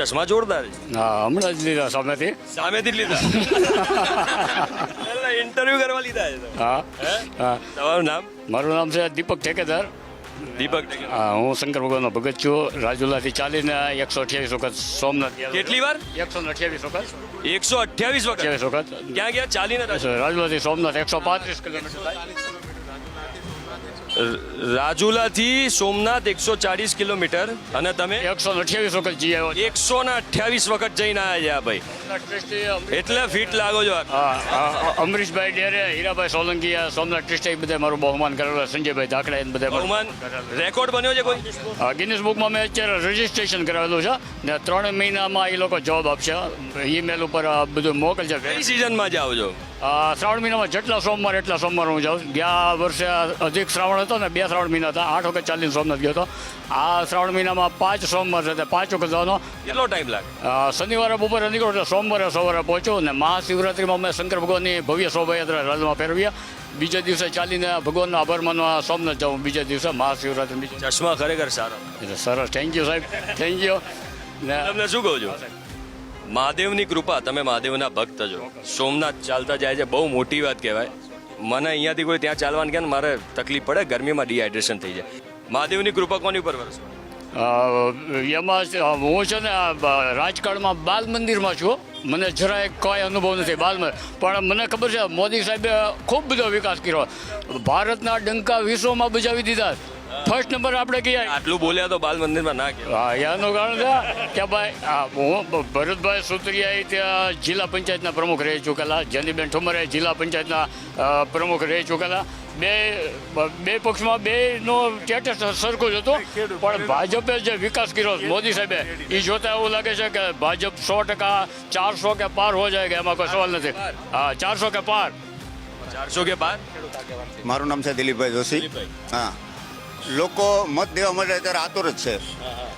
ચશ્મા જોરદાર છે. હા હમણાં જ લીધા સામેથી. સામેથી જ લીધા. ઇન્ટરવ્યુ કરવા લીધા છે હા હા? તમારું નામ? મારું નામ છે દીપક ઠેકેદાર. દીપક હા હું શંકર ભગવાનનો ભગત છું. રાજુલાથી ચાલીને એકસો અઠ્યાવીસ વખત સોમનાથ કેટલી વાર? એકસો અઠ્યાવીસ વખત. એકસો અઠ્યાવીસ વખત? અઠ્યાવીસ વખત. ક્યાં ગયા? ચાલીને રાજુ- રાજુલાથી સોમનાથ એકસો પાંત્રીસ કિલોમીટર. રાજુલાથી સોમનાથ એકસો ચાલીસ કિલોમીટર અને તમે એકસો અઠ્યાવીસ વખત જી આવ્યો છું. એકસો ને અઠ્યાવીસ વખત જઈને આવ્યા ભાઈ. એટલે ફિટ લાગો છો અમરીશભાઈ ડેરે હીરાભાઈ સોલંકી આ સોમનાથ ટ્રસ્ટે બધા મારું બહુમાન કરેલું સંજયભાઈ ધાકડા એને બધા બહુમાન રેકોર્ડ બન્યો છે કોઈ? ગિનિસ બુકમાં મેં અત્યારે રજીસ્ટ્રેશન કરાવેલું છે ને ત્રણ મહિનામાં એ લોકો જવાબ આપશે. ઈમેલ ઉપર આ બધું મોકલશે. કઈ સિઝનમાં જ છો? આ શ્રાવણ મહિનામાં જેટલા સોમવાર એટલા સોમવાર હું જાઉં ગયા વર્ષે અધિક શ્રાવણ હતો ને બે શ્રાવણ મહિના હતા. આઠ વખત ચાલીને સોમનાથ ગયો હતો. આ શ્રાવણ મહિનામાં પાંચ સોમવાર છે પાંચ વખત જવાનો. કેટલો ટાઈમ લાગે? શનિવારે બપોરે નીકળો એટલે સોમવારે સવારે પહોંચ્યું અને મહાશિવરાત્રિમાં અમે શંકર ભગવાનની ભવ્ય શોભાયાત્રા રાજમાં ફેરવીએ. બીજા દિવસે ચાલીને ભગવાનનો આભાર માનવા સોમનાથ જાઉં બીજા દિવસે મહાશિવરાત્રિ ચશ્મા ખરેખર સારા. સરસ. થેન્ક યુ સાહેબ. થેન્ક યુ ને તમને શું કહું છું? મહાદેવની કૃપા, તમે મહાદેવના ભક્ત છો. સોમનાથ ચાલતા જાય છે, બહુ મોટી વાત કહેવાય. મને અહીંયાથી કોઈ ત્યાં ચાલવાનું કે મારે તકલીફ પડે, ગરમીમાં ડિહાઇડ્રેશન થઈ જાય. મહાદેવની કૃપા કોની ઉપર વરસો એમાં હું છે ને રાજકારણમાં બાલ મંદિરમાં છું. મને જરાય કોઈ અનુભવ નથી બાલ મંદિર. પણ મને ખબર છે, મોદી સાહેબે ખૂબ બધો વિકાસ કર્યો. ભારતના ડંકા વિશ્વમાં બજાવી દીધા. ફર્સ્ટ નંબર આપણે કહીએ. આટલું બોલ્યા તો બાલ મંદિરમાં ના કહેવાય. હા યાનું કારણ છે કે ભાઈ હું ભરતભાઈ સુતરિયાએ ત્યાં જિલ્લા પંચાયતના પ્રમુખ રહી ચૂકેલા જનીબેન ઠુમરે જિલ્લા પંચાયતના પ્રમુખ રહી ચૂકેલા. બે બે પક્ષમાં બેનો સ્ટેટસ સરખું જ હતું પણ ભાજપે જે વિકાસ કર્યો મોદી સાહેબે એ જોતા એવું લાગે છે કે ભાજપ સો ટકા ચારસો કે પાર હો જાય કે એમાં કોઈ સવાલ નથી. હા ચારસો કે પાર. ચારસો કે પાર? મારું નામ છે દિલીપભાઈ જોશી. હા. લોકો મત દેવા માટે અત્યારે આતુર જ છે.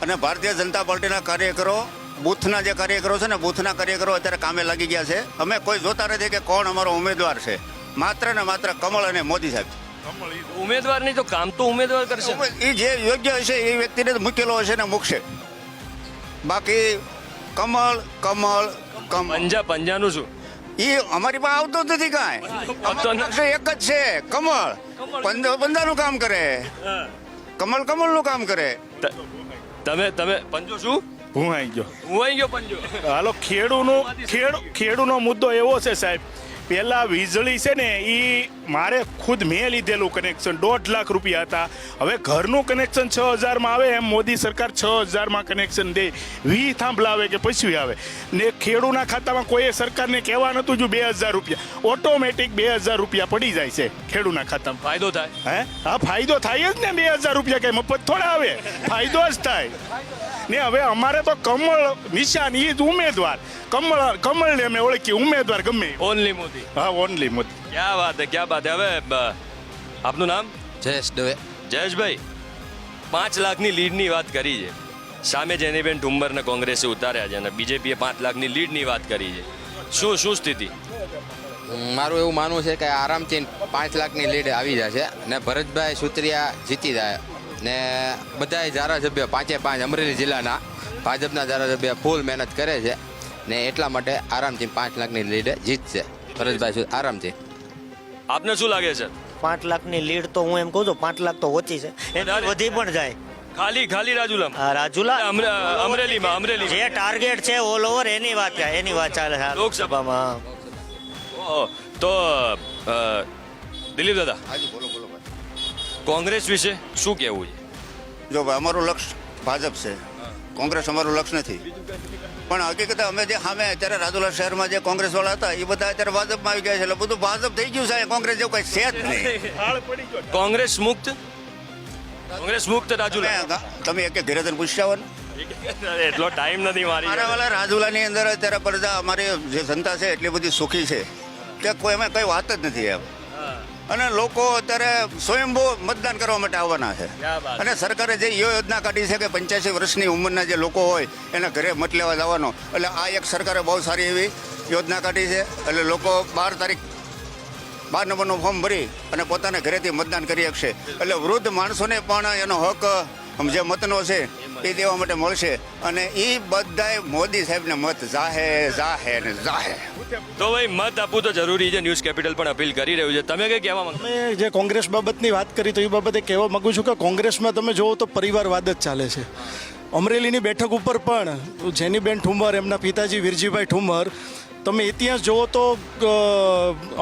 અને ભારતીય જનતા પાર્ટીના કાર્યકરો બૂથના જે કાર્યકરો છે ને બૂથના કાર્યકરો અત્યારે કામે લાગી ગયા છે. અમે કોઈ જોતા નથી કે કોણ અમારો ઉમેદવાર છે. માત્ર ને માત્ર કમળ અને મોદી સાહેબ. ઉમેદવારની તો કામ તો ઉમેદવાર કરશે. એ જે યોગ્ય હશે એ વ્યક્તિને મૂકેલો હશે ને મૂકશે. બાકી કમળ કમળ કમળ. પંજા પંજાનું શું? એ અમારી પાસે આવતો જ નથી કાંઈ. એક જ છે કમળ. પંદર પંદાનું કામ કરે. કમળ કમળનું કામ કરે. તમે તમે પંજો શું? હું આવી ગયો. હું અહીં ગયો પંજો. હાલો ખેડૂનો ખેડ ખેડૂનો મુદ્દો એવો છે સાહેબ. પહેલા વીજળી છે ને એ મારે ખુદ મેં લીધેલું કનેક્શન દોઢ લાખ રૂપિયા હતા. હવે ઘરનું કનેક્શન છ હજારમાં આવે એમ મોદી સરકાર છ હજારમાં કનેક્શન દે. વી થાંભલાવે કે પછી આવે. ને ખેડૂના ખાતામાં કોઈએ સરકારને કહેવા નતું જો બે હજાર રૂપિયા. ઓટોમેટિક બે હજાર રૂપિયા પડી જાય છે ખેડૂના ખાતામાં. ફાયદો થાય. હે? હા ફાયદો થાય જ ને બે હજાર રૂપિયા કંઈ મફત થોડા આવે. ફાયદો જ થાય. ને હવે અમારે તો કમળ નિશાન એ જ ઉમેદવાર. કમળ કમળને અમે ઓળખીએ. ઉમેદવાર ગમે. ઓનલી મોદી. હા ઓનલી મોદી. ક્યાં વાત હે ક્યાં વાત હે? હવે બ- આપનું નામ? જયેશ દવે. જયેશભાઈ પાંચ લાખની લીડની વાત કરી છે. સામે જેનીબેન ઠુંબરને કોંગ્રેસે ઉતાર્યા છે અને બીજેપીએ પાંચ લાખની લીડની વાત કરી છે. શું શું સ્થિતિ? મારું એવું માનવું છે કે આરામથી પાંચ લાખની લીડ આવી જશે ને ભરતભાઈ સુત્રિયા જીતી જાય. ને બધાય ધારાસભ્ય પાંચે પાંચ અમરેલી જિલ્લાના ભાજપના ધારાસભ્ય ફૂલ મહેનત કરે છે ને એટલા માટે આરામથી પાંચ લાખની લીડ જીતશે. ભરતભાઈ સુ- આરામથી. આપને શું લાગે છે? પાંચ લાખની લીડ તો હું એમ કહું છું પાંચ લાખ તો ઓછી છે. એનાથી વધી પણ જાય. ખાલી ખાલી રાજુલામ. આ રાજુલા અમરે- અમરેલીમાં અમરેલી જે ટાર્ગેટ છે ઓલ ઓવર એની વાત છે એની વાત ચાલે છે. લોકસભામાં. લોકસભામાં તો અ, દિલીપ દાદા. હાજી બોલો બોલો ભાઈ. કોંગ્રેસ વિશે શું કહેવું છે? જો ભાઈ અમારું લક્ષ્ય ભાજપ છે. કોંગ્રેસ અમારું લક્ષ નથી. પણ હકીકત અમે જે સામે અત્યારે રાજુલા શહેરમાં જે કોંગ્રેસ વાળા હતા એ બધા અત્યારે ભાજપમાં આવી ગયા છે. એટલે બધું ભાજપ થઈ ગયું છે. કોંગ્રેસ જેવું કઈ છે જ નહીં. કોંગ્રેસ મુક્ત? કોંગ્રેસ મુક્ત રાજુલા? તમે એક ઘરે તને પૂછ્યા હોય એટલો ટાઈમ નથી મારી મારા વાલા રાજુલાની અંદર અત્યારે પ્રજા અમારી જે જનતા છે એટલી બધી સુખી છે કે કોઈ અમે કઈ વાત જ નથી એમ. અને લોકો અત્યારે સ્વયંભૂ મતદાન કરવા માટે આવવાના છે. અને સરકારે જે યોજના કાઢી છે કે પંચ્યાસી વર્ષની ઉંમરના જે લોકો હોય એના ઘરે મત લેવા જવાનો. એટલે આ એક સરકારે બહુ સારી એવી યોજના કાઢી છે. એટલે લોકો બાર તારીખ બાર નંબરનું ફોર્મ ભરી અને પોતાના ઘરેથી મતદાન કરી શકશે. એટલે વૃદ્ધ માણસોને પણ એનો હક જે મતનો છે એ દેવા માટે મળશે અને એ બધાય મોદી સાહેબને મત જાહે જાહે ને જાહે. તો ભાઈ મત આપવું તો જરૂરી છે. ન્યૂઝ કેપિટલ પણ અપીલ કરી રહ્યું છે. તમે કઈ કહેવા માંગો મેં જે કોંગ્રેસ બાબતની વાત કરી તો એ બાબતે કહેવા માંગુ છું કે કોંગ્રેસમાં તમે જુઓ તો પરિવારવાદ જ ચાલે છે. અમરેલીની બેઠક ઉપર પણ જેનીબેન ઠુંમર એમના પિતાજી વીરજીભાઈ ઠુમર તમે ઇતિહાસ જુઓ તો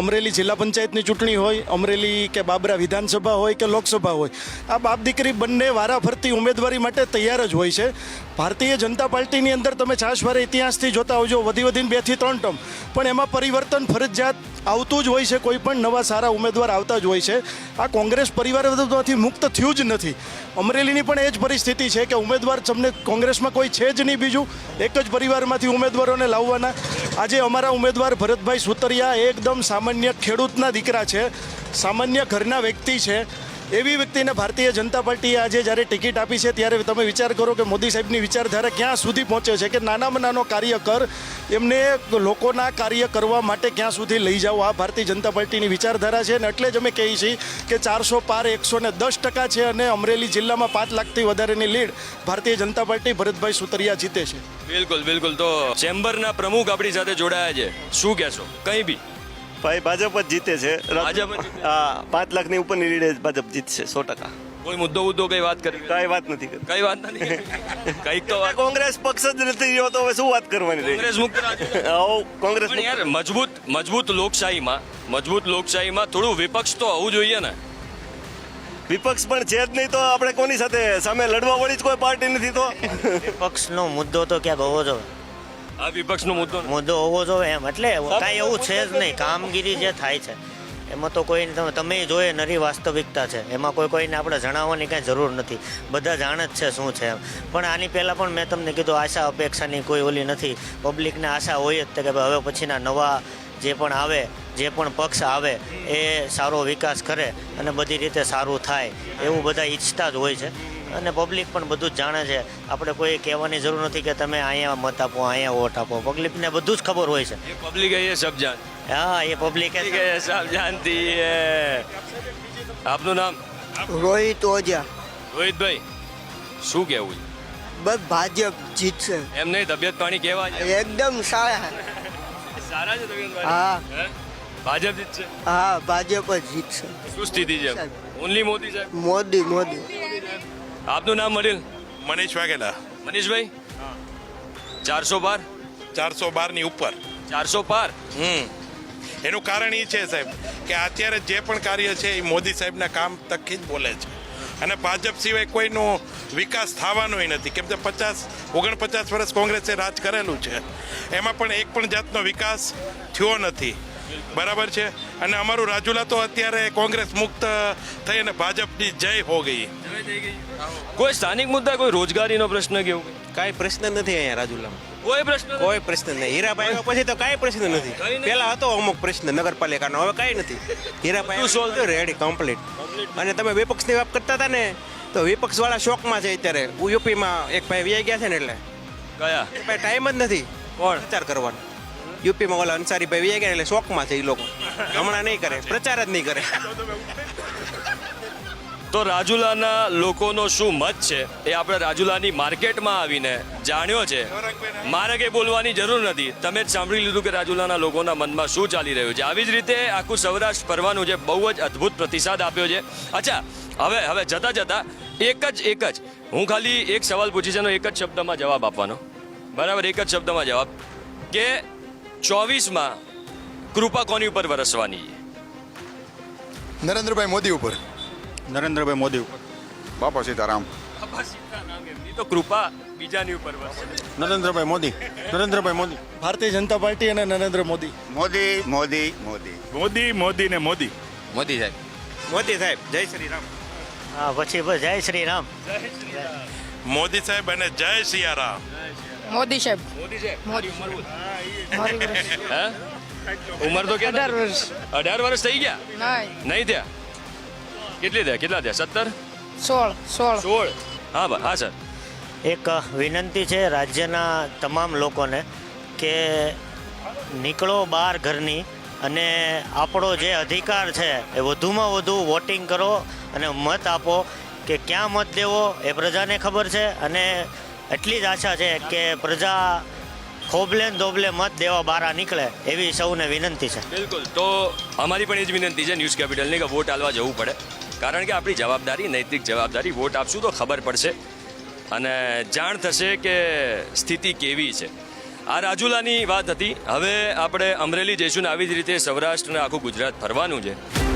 અમરેલી જિલ્લા પંચાયતની ચૂંટણી હોય, અમરેલી કે બાબરા વિધાનસભા હોય કે લોકસભા હોય, આ બાપ દીકરી બંને વારાફરતી ઉમેદવારી માટે તૈયાર જ હોય છે. ભારતીય જનતા પાર્ટીની અંદર તમે છાશવારે ઇતિહાસથી જોતા હોજો વધી વધીને બેથી ત્રણ ટર્મ. પણ એમાં પરિવર્તન ફરજિયાત આવતું જ હોય છે, કોઈ પણ નવા સારા ઉમેદવાર આવતા જ હોય છે. આ કોંગ્રેસ પરિવારમાંથી મુક્ત થયું જ નથી. અમરેલીની પણ એ જ પરિસ્થિતિ છે કે ઉમેદવાર તમને કોંગ્રેસમાં કોઈ છે જ નહીં બીજું. એક જ પરિવારમાંથી ઉમેદવારોને લાવવાના. આજે અમારા ઉમેદવાર ભરતભાઈ સુતરિયા એકદમ સામાન્ય ખેડૂતના દીકરા છે, સામાન્ય ઘરના વ્યક્તિ છે. એવી વ્યક્તિને ભારતીય જનતા પાર્ટીએ આજે જ્યારે ટિકિટ આપી છે ત્યારે તમે વિચાર કરો કે મોદી સાહેબની વિચારધારા ક્યાં સુધી પહોંચે છે કે નાનામાં નાનો કાર્યકર એમને લોકોના કાર્ય કરવા માટે ક્યાં સુધી લઈ જાઓ? આ ભારતીય જનતા પાર્ટીની વિચારધારા છે અને એટલે જ અમે કહીએ છીએ કે ચારસો પાર એકસો ને દસ ટકા છે અને અમરેલી જિલ્લામાં પાંચ લાખથી વધારેની લીડ ભારતીય જનતા પાર્ટી ભરતભાઈ સુતરિયા જીતે છે. બિલકુલ બિલકુલ. તો ચેમ્બરના પ્રમુખ આપણી સાથે જોડાયા છે. શું કહેશો? કંઈ બી. ભાઈ ભાજપ જ જીતે છે. ભાજપ હા પાંચ લાખની ઉપરની લીડે ભાજપ જીતશે સો ટકા. કોઈ મુદ્દો મુદ્દો કઈ વાત કરી? કઈ વાત નથી કરતી કઈ વાત નથી કઈ તો કોંગ્રેસ પક્ષ જ નથી રહ્યો તો હવે શું વાત કરવાની રહી? કોંગ્રેસ મુક્ત આવો કોંગ્રેસ યાર મજબૂત મજબૂત લોકશાહીમાં મજબૂત લોકશાહીમાં થોડું વિપક્ષ તો હોવું જોઈએ ને. વિપક્ષ પણ છે જ નહીં તો આપણે કોની સાથે? સામે લડવા વાળી જ કોઈ પાર્ટી નથી તો? પક્ષનો મુદ્દો તો ક્યાંક હોવો જોઈએ. આ વિપક્ષનો મુદ્દો મુદ્દો હોવો જોઈએ એમ. એટલે કાંઈ એવું છે જ નહીં. કામગીરી જે થાય છે, એમાં તો કોઈ તમે- જોઈએ નરી વાસ્તવિકતા છે. એમાં કોઈ કોઈને આપણે જણાવવાની કાંઈ જરૂર નથી. બધા જાણે જ છે શું છે એમ. પણ આની પહેલાં પણ મેં તમને કીધું, આશા અપેક્ષાની કોઈ ઓલી નથી. પબ્લિકને આશા હોય જ તે કે હવે પછીના નવા જે પણ આવે, જે પણ પક્ષ આવે, એ સારો વિકાસ કરે અને બધી રીતે સારું થાય. એવું બધા ઈચ્છતા જ હોય છે. અને પબ્લિક પણ બધું જ જાણે છે. આપણે કોઈ કહેવાની જરૂર નથી કે તમે અહીંયા મત આપો અહીંયા વોટ આપો. પબ્લિકને બધું જ ખબર હોય છે. પબ્લિક એ સબ જાણ હા એ પબ્લિક એ સબ જાણતી આપનું નામ? રોહિત ઓજા રોહિતભાઈ શું કહેવું છે? બસ ભાજપ જીતશે. એમ નહીં તબિયત પાણી કેવા છે? એકદમ સારા. સારા છે તબિયત હા. ભાજપ જીતશે? હા ભાજપ જ જીતશે. શું સ્થિતિ છે? ઓનલી મોદી સાહેબ? મોદી મોદી. આપનું નામ વડીલ? મનીષ વાઘેલા. મનીષભાઈ? ચારસો બાર? ચારસો બારની ઉપર. ચારસો પાર હમ. એનું કારણ એ છે સાહેબ કે અત્યારે જે પણ કાર્ય છે એ મોદી સાહેબના કામ તકથી જ બોલે છે. અને ભાજપ સિવાય કોઈનો વિકાસ થવાનો નથી. કેમ કે પચાસ ઓગણપચાસ વર્ષ કોંગ્રેસે રાજ કરેલું છે. એમાં પણ એક પણ જાતનો વિકાસ થયો નથી. બરાબર છે. અને અમારું રાજુલા તો અત્યારે કોંગ્રેસ મુક્ત થઈ અને ભાજપની જય હો ગઈ. કોઈ સ્થાનિક મુદ્દા કોઈ રોજગારીનો પ્રશ્ન કેવો કાંઈ? પ્રશ્ન નથી અહીંયા રાજુલામાં. કોઈ પ્રશ્ન કોઈ પ્રશ્ન નહીં. હીરાભાઈ પછી તો કાંઈ પ્રશ્ન નથી. પેલા પહેલા હતો અમુક પ્રશ્ન નગરપાલિકાનો હવે કાંઈ નથી. હીરાભાઈ સોલ્વ રેડી કમ્પ્લીટ અને તમે વિપક્ષની વાત કરતા હતા ને તો વિપક્ષવાળા શોકમાં છે અત્યારે. યુપીમાં એક ભાઈ વ્યાઈ ગયા છે ને એટલે. ગયા ભાઈ ટાઈમ જ નથી. કોણ? પ્રચાર કરવાનો. યુપીમાં ઓલા અંસારી ભાઈ વ્યાઈ ગયા એટલે શોકમાં છે એ લોકો. હમણાં નહીં કરે, પ્રચાર જ નહીં કરે. તો રાજુલાના લોકોનો શું મત છે? એ આપણે રાજુલાની માર્કેટમાં આવીને જાણ્યો છે. મારે કંઈ બોલવાની જરૂર નથી. તમે જ સાંભળી લીધું કે રાજુલાના લોકોના મનમાં શું ચાલી રહ્યું છે. આવી જ રીતે આખું સૌરાષ્ટ્ર ફરવાનું છે બહુ જ અદ્ભુત પ્રતિસાદ આપ્યો છે. અચ્છા, હવે હવે જતા જતા એક જ એક જ. હું ખાલી એક સવાલ પૂછીશ એનો એક જ શબ્દમાં જવાબ આપવાનો. બરાબર, એક જ શબ્દમાં જવાબ. કે ચોવીસમાં કૃપા કોની ઉપર વરસવાની? નરેન્દ્રભાઈ મોદી ઉપર. નરેન્દ્રભાઈ મોદી ઉપર. બાપા સીતારામ. એમની તો કૃપા બીજાની ઉપર વરસે. નરેન્દ્રભાઈ મોદી. નરેન્દ્રભાઈ મોદી. ભારતીય જનતા પાર્ટી અને નરેન્દ્ર મોદી. મોદી મોદી મોદી. મોદી મોદી ને મોદી. મોદી સાહેબ. મોદી સાહેબ જય શ્રી રામ હા પછી બસ જય શ્રી રામ મોદી સાહેબ અને જય સિયારામ. મોદી સાહેબ. મોદી સાહેબ. મોદી મારી હે ઉંમર તો કેટલા અઢાર વર્ષ. અઢાર વર્ષ થઈ ગયા? નહીં. નહીં થયા? કેટલી થયા? કેટલા થયા? સત્તર? સોળ સોળ. સોળ? હા બા હા સર. એક વિનંતી છે રાજ્યના તમામ લોકોને કે નીકળો બહાર ઘરની અને આપણો જે અધિકાર છે એ વધુમાં વધુ વોટિંગ કરો અને મત આપો કે ક્યાં મત દેવો એ પ્રજાને ખબર છે અને એટલી જ આશા છે કે પ્રજા ખોબલે દોબલે મત દેવા બારા નીકળે એવી સૌને વિનંતી છે. બિલકુલ. તો અમારી પણ એ જ વિનંતી છે ન્યૂઝ કેપિટલની કે વોટ આલવા જવું પડે. કારણ કે આપણી જવાબદારી, નૈતિક જવાબદારી વોટ આપશું તો ખબર પડશે. અને જાણ થશે કે સ્થિતિ કેવી છે. આ રાજુલાની વાત હતી. હવે આપણે અમરેલી જઈશું ને આવી જ રીતે સૌરાષ્ટ્ર અને આખું ગુજરાત ફરવાનું છે.